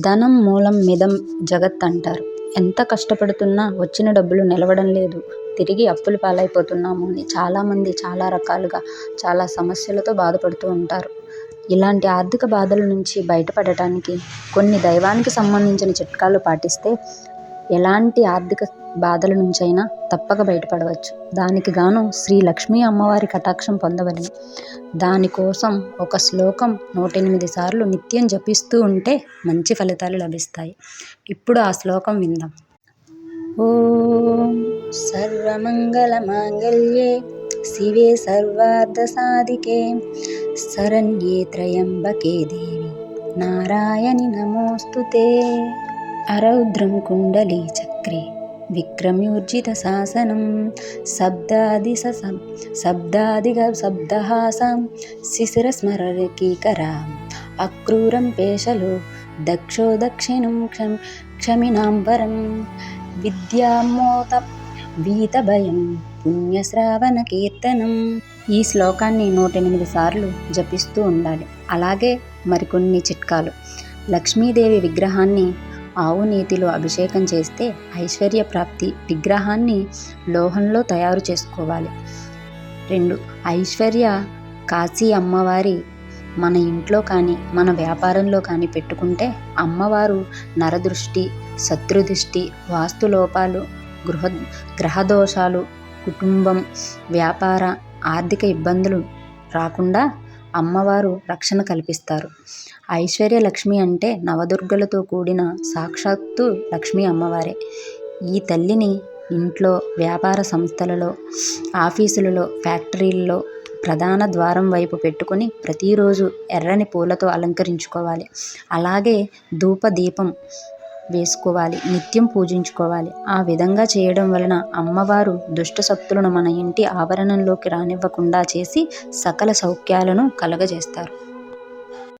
ధనం మూలం మిదం జగత్ అంటారు. ఎంత కష్టపడుతున్నా వచ్చిన డబ్బులు నిలవడం లేదు. తిరిగి అప్పుల పాలైపోతున్నాము అని చాలామంది చాలా రకాలుగా చాలా సమస్యలతో బాధపడుతూ ఉంటారు. ఇలాంటి ఆర్థిక బాధల నుంచి బయటపడటానికి కొన్ని దైవానికి సంబంధించిన చిట్కాలు పాటిస్తే ఎలాంటి ఆర్థిక బాధల నుంచైనా తప్పక బయటపడవచ్చు. దానికి గాను శ్రీ లక్ష్మీ అమ్మవారి కటాక్షం పొందవలను దానికోసం ఒక శ్లోకం నూటెనిమిది సార్లు నిత్యం జపిస్తూ ఉంటే మంచి ఫలితాలు లభిస్తాయి. ఇప్పుడు ఆ శ్లోకం విందాం. ఓం సర్వమంగళమాంగళ్యే శివే సర్వార్థసాధికే శరణ్యే త్రయంబకే దేవి నారాయణి నమోస్తుతే అరౌద్రం కుండలీ చక్రే విక్రమ్యూర్జితశాసనం శబ్దాదిశ శబ్దాదిగశబ్దహాసం శిశిరస్మరకీకరాం. అక్రూరం పేషలు దక్షో దక్షిణం క్షమినాంబరం. విద్యామోత వీతభయం పుణ్యశ్రావణ కీర్తనం. ఈ శ్లోకాన్ని నూట ఎనిమిది సార్లు జపిస్తూ ఉండాలి. అలాగే మరికొన్ని చిట్కాలు. లక్ష్మీదేవి విగ్రహాన్ని ఆవు నీతిలో అభిషేకం చేస్తే ఐశ్వర్య ప్రాప్తి విగ్రహాన్ని లోహంలో తయారు చేసుకోవాలి. రెండు ఐశ్వర్య కాశీ అమ్మవారి మన ఇంట్లో కానీ మన వ్యాపారంలో కానీ పెట్టుకుంటే అమ్మవారు నరదృష్టి శత్రుదృష్టి వాస్తు లోపాలు గృహ గ్రహదోషాలు కుటుంబం వ్యాపార ఆర్థిక ఇబ్బందులు రాకుండా అమ్మవారు రక్షణ కల్పిస్తారు. ఐశ్వర్య లక్ష్మి అంటే నవదుర్గలతో కూడిన సాక్షాత్తు లక్ష్మీ అమ్మవారే. ఈ తల్లిని ఇంట్లో వ్యాపార సంస్థలలో ఆఫీసులలో ఫ్యాక్టరీల్లో ప్రధాన ద్వారం వైపు పెట్టుకుని ప్రతిరోజు ఎర్రని పూలతో అలంకరించుకోవాలి. అలాగే ధూప దీపం వేసుకోవాలి. నిత్యం పూజించుకోవాలి. ఆ విధంగా చేయడం వలన అమ్మవారు దుష్ట శక్తులను మన ఇంటి ఆవరణంలోకి రానివ్వకుండా చేసి సకల సౌఖ్యాలను కలుగజేస్తారు.